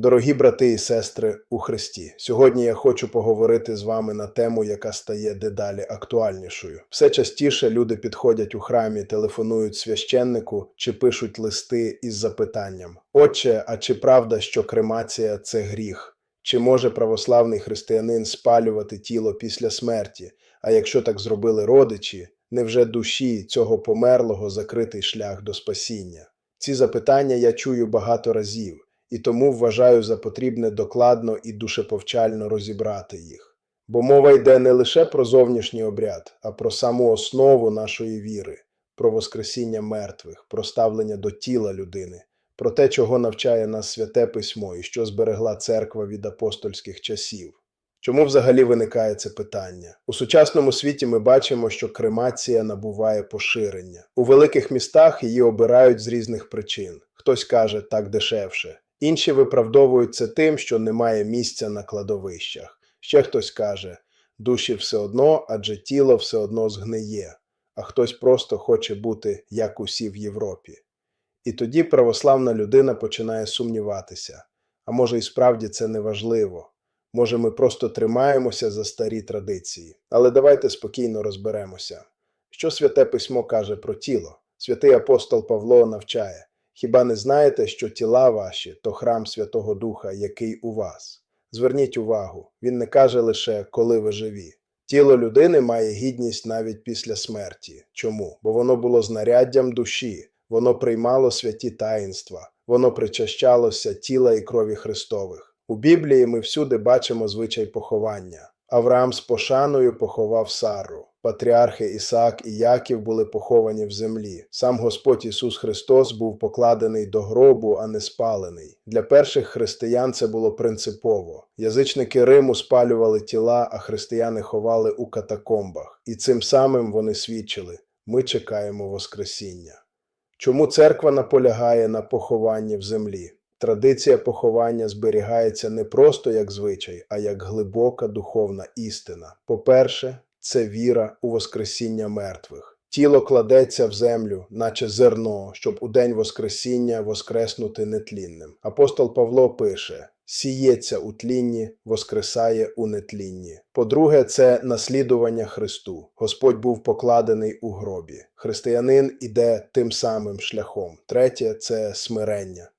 Дорогі брати і сестри у Христі, сьогодні я хочу поговорити з вами на тему, яка стає дедалі актуальнішою. Все частіше люди підходять у храмі, телефонують священнику чи пишуть листи із запитанням: Отче, а чи правда, що кремація це гріх? Чи може православний християнин спалювати тіло після смерті? А якщо так зробили родичі, невже душі цього померлого закритий шлях до спасіння? Ці запитання я чую багато разів і тому вважаю за потрібне докладно і душеповчально розібрати їх. Бо мова йде не лише про зовнішній обряд, а про саму основу нашої віри, про Воскресіння мертвих, про ставлення до тіла людини, про те, чого навчає нас святе письмо і що зберегла церква від апостольських часів. Чому взагалі виникає це питання? У сучасному світі ми бачимо, що кремація набуває поширення. У великих містах її обирають з різних причин. Хтось каже так дешевше, інші виправдовують це тим, що немає місця на кладовищах. Ще хтось каже, душі все одно, адже тіло все одно згниє, а хтось просто хоче бути як усі в Європі. І тоді православна людина починає сумніватися. А може, і справді це не важливо. Може, ми просто тримаємося за старі традиції. Але давайте спокійно розберемося. Що святе письмо каже про тіло? Святий апостол Павло навчає: Хіба не знаєте, що тіла ваші то храм Святого Духа, який у вас? Зверніть увагу, він не каже лише коли ви живі. Тіло людини має гідність навіть після смерті. Чому? Бо воно було знаряддям душі, воно приймало святі таїнства, воно причащалося тіла і крові Христових. У Біблії ми всюди бачимо звичай поховання. Авраам з пошаною поховав Сару. Патріархи Ісаак і Яків були поховані в землі. Сам Господь Ісус Христос був покладений до гробу, а не спалений. Для перших християн це було принципово. Язичники Риму спалювали тіла, а християни ховали у катакомбах. І цим самим вони свідчили: ми чекаємо Воскресіння. Чому церква наполягає на похованні в землі? Традиція поховання зберігається не просто як звичай, а як глибока духовна істина. По-перше, це віра у Воскресіння мертвих. Тіло кладеться в землю, наче зерно, щоб у день Воскресіння воскреснути нетлінним. Апостол Павло пише: сіється у тлінні, воскресає у нетлінні. По-друге, це наслідування Христу. Господь був покладений у гробі. Християнин іде тим самим шляхом. Третє це смирення.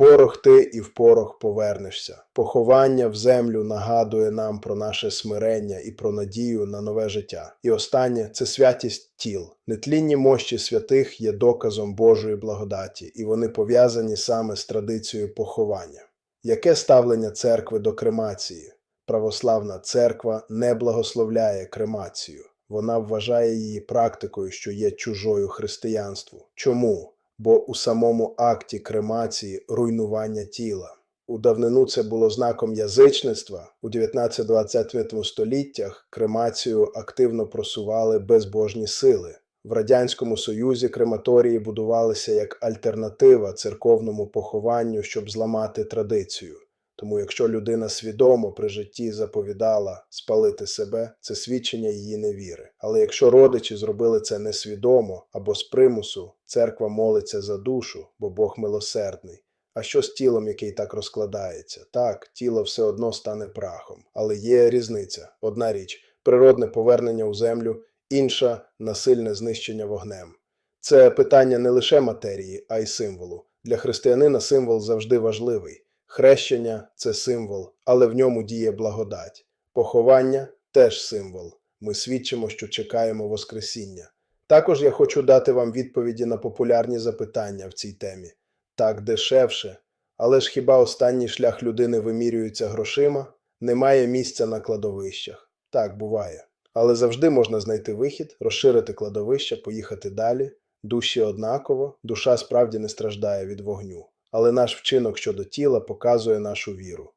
Порох ти і в порох повернешся. Поховання в землю нагадує нам про наше смирення і про надію на нове життя. І останнє це святість тіл. Нетлінні мощі святих є доказом Божої благодаті, і вони пов'язані саме з традицією поховання. Яке ставлення церкви до кремації? Православна церква не благословляє кремацію. Вона вважає її практикою, що є чужою християнству. Чому? Бо у самому акті кремації руйнування тіла. У давнину це було знаком язичництва. У 19-20 століттях кремацію активно просували безбожні сили. В Радянському Союзі крематорії будувалися як альтернатива церковному похованню, щоб зламати традицію. Тому, якщо людина свідомо при житті заповідала спалити себе, це свідчення її невіри. Але якщо родичі зробили це несвідомо або з примусу, церква молиться за душу, бо Бог милосердний. А що з тілом, який так розкладається? Так, тіло все одно стане прахом. Але є різниця. Одна річ природне повернення у землю, інша насильне знищення вогнем. Це питання не лише матерії, а й символу. Для християнина символ завжди важливий. Хрещення це символ, але в ньому діє благодать. Поховання теж символ. Ми свідчимо, що чекаємо Воскресіння. Також я хочу дати вам відповіді на популярні запитання в цій темі. Так дешевше. Але ж хіба останній шлях людини вимірюється грошима? Немає місця на кладовищах. Так буває. Але завжди можна знайти вихід, розширити кладовище, поїхати далі. Душі однаково, душа справді не страждає від вогню але наш вчинок щодо тіла показує нашу віру.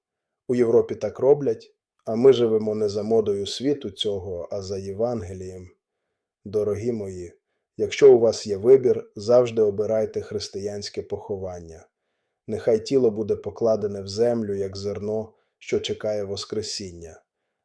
У Європі так роблять, а ми живемо не за модою світу цього, а за Євангелієм. Дорогі мої, якщо у вас є вибір, завжди обирайте християнське поховання. Нехай тіло буде покладене в землю, як зерно, що чекає Воскресіння.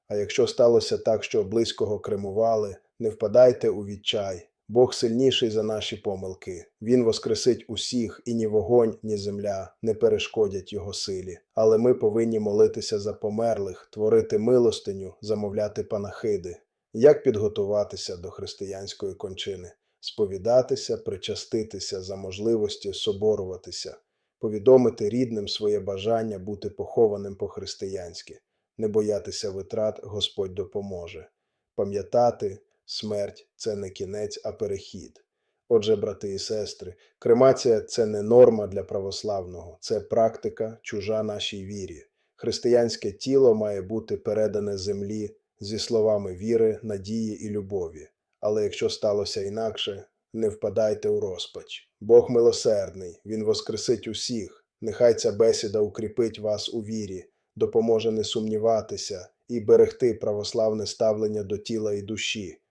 А якщо сталося так, що близького кремували, не впадайте у відчай, Бог сильніший за наші помилки. Він воскресить усіх, і ні вогонь, ні земля не перешкодять його силі. Але ми повинні молитися за померлих, творити милостиню, замовляти панахиди. Як підготуватися до християнської кончини? Сповідатися, причаститися за можливості соборуватися, повідомити рідним своє бажання бути похованим по-християнськи, не боятися витрат Господь допоможе. Пам'ятати, смерть це не кінець, а перехід. Отже, брати і сестри, кремація це не норма для православного, це практика, чужа нашій вірі. Християнське тіло має бути передане землі зі словами віри, надії і любові. Але якщо сталося інакше, не впадайте у розпач. Бог милосердний, Він воскресить усіх. Нехай ця бесіда укріпить вас у вірі, допоможе не сумніватися і берегти православне ставлення до тіла і душі.